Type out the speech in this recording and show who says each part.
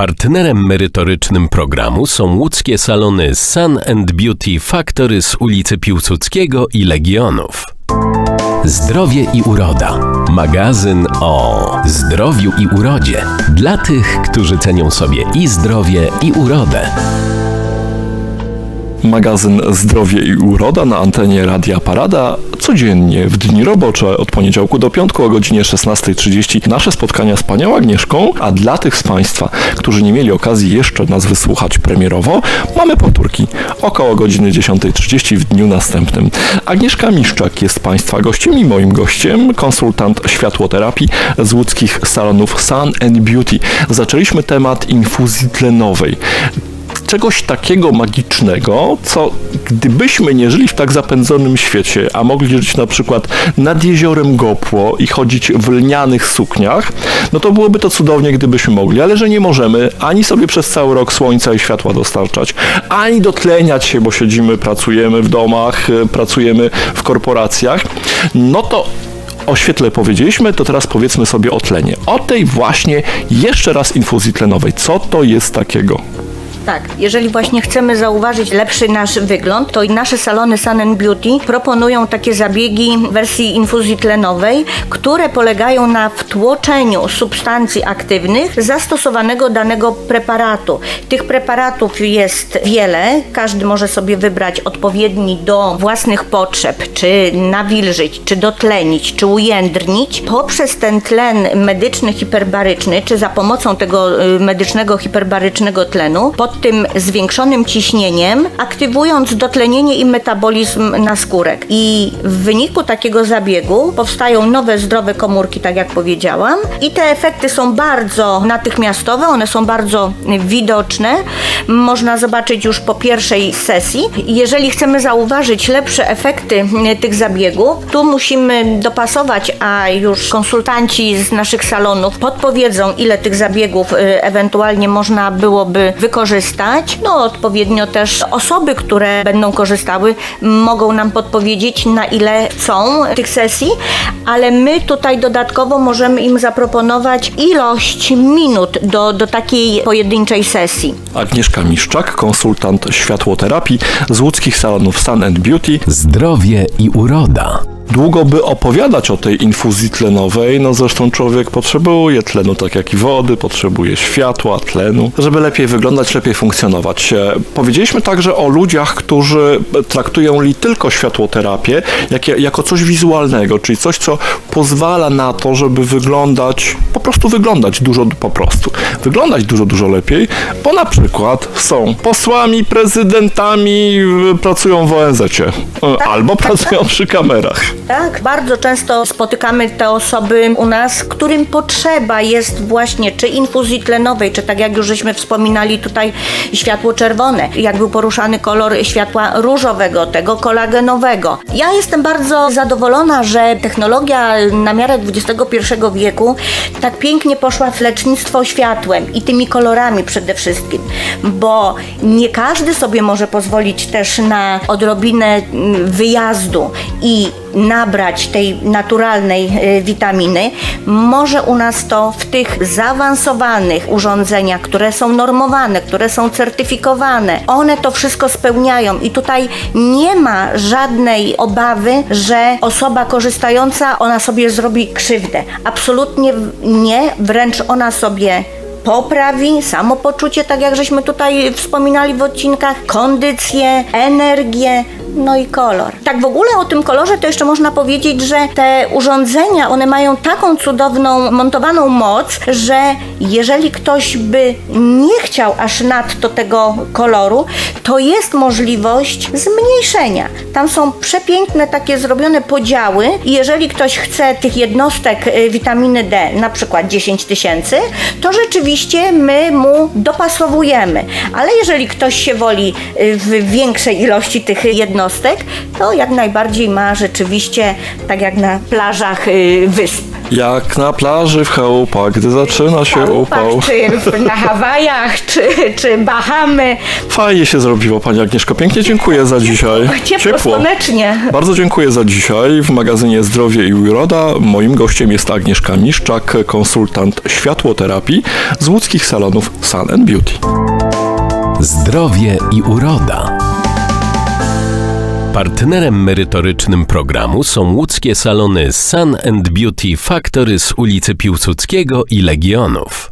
Speaker 1: Partnerem merytorycznym programu są łódzkie salony Sun and Beauty Factory z ulicy Piłsudskiego i Legionów. Zdrowie i uroda. Magazyn o zdrowiu i urodzie. Dla tych, którzy cenią sobie i zdrowie, i urodę.
Speaker 2: Magazyn Zdrowie i Uroda na antenie Radia Parada codziennie w dni robocze od poniedziałku do piątku o godzinie 16.30 nasze spotkania z panią Agnieszką, a dla tych z Państwa, którzy nie mieli okazji jeszcze nas wysłuchać premierowo, mamy powtórki około godziny 10.30 w dniu następnym. Agnieszka Miszczak jest Państwa gościem i moim gościem, konsultant światłoterapii z łódzkich salonów Sun and Beauty. Zaczęliśmy temat infuzji tlenowej czegoś takiego magicznego, co gdybyśmy nie żyli w tak zapędzonym świecie, a mogli żyć na przykład nad jeziorem Gopło i chodzić w lnianych sukniach, no to byłoby to cudownie, gdybyśmy mogli, ale że nie możemy ani sobie przez cały rok słońca i światła dostarczać, ani dotleniać się, bo siedzimy, pracujemy w domach, e, pracujemy w korporacjach, no to o świetle powiedzieliśmy, to teraz powiedzmy sobie o tlenie. O tej właśnie jeszcze raz infuzji tlenowej. Co to jest takiego?
Speaker 3: Tak, jeżeli właśnie chcemy zauważyć lepszy nasz wygląd, to nasze salony Sun Beauty proponują takie zabiegi w wersji infuzji tlenowej, które polegają na wtłoczeniu substancji aktywnych zastosowanego danego preparatu. Tych preparatów jest wiele, każdy może sobie wybrać odpowiedni do własnych potrzeb, czy nawilżyć, czy dotlenić, czy ujędrnić. Poprzez ten tlen medyczny hiperbaryczny, czy za pomocą tego y, medycznego hiperbarycznego tlenu, pod tym zwiększonym ciśnieniem, aktywując dotlenienie i metabolizm naskórek. I w wyniku takiego zabiegu powstają nowe zdrowe komórki, tak jak powiedziałam, i te efekty są bardzo natychmiastowe, one są bardzo widoczne. Można zobaczyć już po pierwszej sesji. Jeżeli chcemy zauważyć lepsze efekty tych zabiegów, tu musimy dopasować, a już konsultanci z naszych salonów podpowiedzą, ile tych zabiegów y, ewentualnie można byłoby wykorzystać korzystać. No odpowiednio też osoby, które będą korzystały, mogą nam podpowiedzieć na ile chcą tych sesji, ale my tutaj dodatkowo możemy im zaproponować ilość minut do, do takiej pojedynczej sesji.
Speaker 2: Agnieszka Miszczak, konsultant światłoterapii z łódzkich salonów Sun and Beauty.
Speaker 1: Zdrowie i uroda
Speaker 2: długo by opowiadać o tej infuzji tlenowej, no zresztą człowiek potrzebuje tlenu, tak jak i wody, potrzebuje światła, tlenu, żeby lepiej wyglądać, lepiej funkcjonować. Powiedzieliśmy także o ludziach, którzy traktują li tylko światłoterapię jak, jako coś wizualnego, czyli coś, co pozwala na to, żeby wyglądać, po prostu wyglądać dużo, po prostu, wyglądać dużo, dużo lepiej, bo na przykład są posłami, prezydentami, pracują w ONZ-cie, tak, albo tak, pracują tak. przy kamerach.
Speaker 3: Tak, bardzo często spotykamy te osoby u nas, którym potrzeba jest właśnie czy infuzji tlenowej, czy tak jak już żeśmy wspominali tutaj światło czerwone, jak był poruszany kolor światła różowego, tego kolagenowego. Ja jestem bardzo zadowolona, że technologia na miarę XXI wieku tak pięknie poszła w lecznictwo światłem i tymi kolorami przede wszystkim, bo nie każdy sobie może pozwolić też na odrobinę mm, wyjazdu i nabrać tej naturalnej y, witaminy, może u nas to w tych zaawansowanych urządzeniach, które są normowane, które są certyfikowane, one to wszystko spełniają i tutaj nie ma żadnej obawy, że osoba korzystająca ona sobie zrobi krzywdę. Absolutnie nie, wręcz ona sobie poprawi samopoczucie, tak jak żeśmy tutaj wspominali w odcinkach, kondycję, energię, no i kolor. Tak w ogóle o tym kolorze to jeszcze można powiedzieć, że te urządzenia, one mają taką cudowną montowaną moc, że jeżeli ktoś by nie chciał aż nadto tego koloru, to jest możliwość zmniejszenia. Tam są przepiękne takie zrobione podziały i jeżeli ktoś chce tych jednostek y, witaminy D, na przykład 10 tysięcy, to rzeczywiście my mu dopasowujemy. Ale jeżeli ktoś się woli y, w większej ilości tych jednostek, jednostek, to jak najbardziej ma rzeczywiście, tak jak na plażach y, wysp.
Speaker 2: Jak na plaży w chałupach, gdy zaczyna się upał.
Speaker 3: Czy na Hawajach, czy, czy Bahamy.
Speaker 2: Fajnie się zrobiło, Pani Agnieszko. Pięknie dziękuję za dzisiaj.
Speaker 3: Ciepło, słonecznie.
Speaker 2: Bardzo dziękuję za dzisiaj. W magazynie Zdrowie i Uroda moim gościem jest Agnieszka Miszczak, konsultant światłoterapii z łódzkich salonów Sun and Beauty.
Speaker 1: Zdrowie i uroda. Partnerem merytorycznym programu są łódzkie salony Sun and Beauty Factory z ulicy Piłsudskiego i Legionów.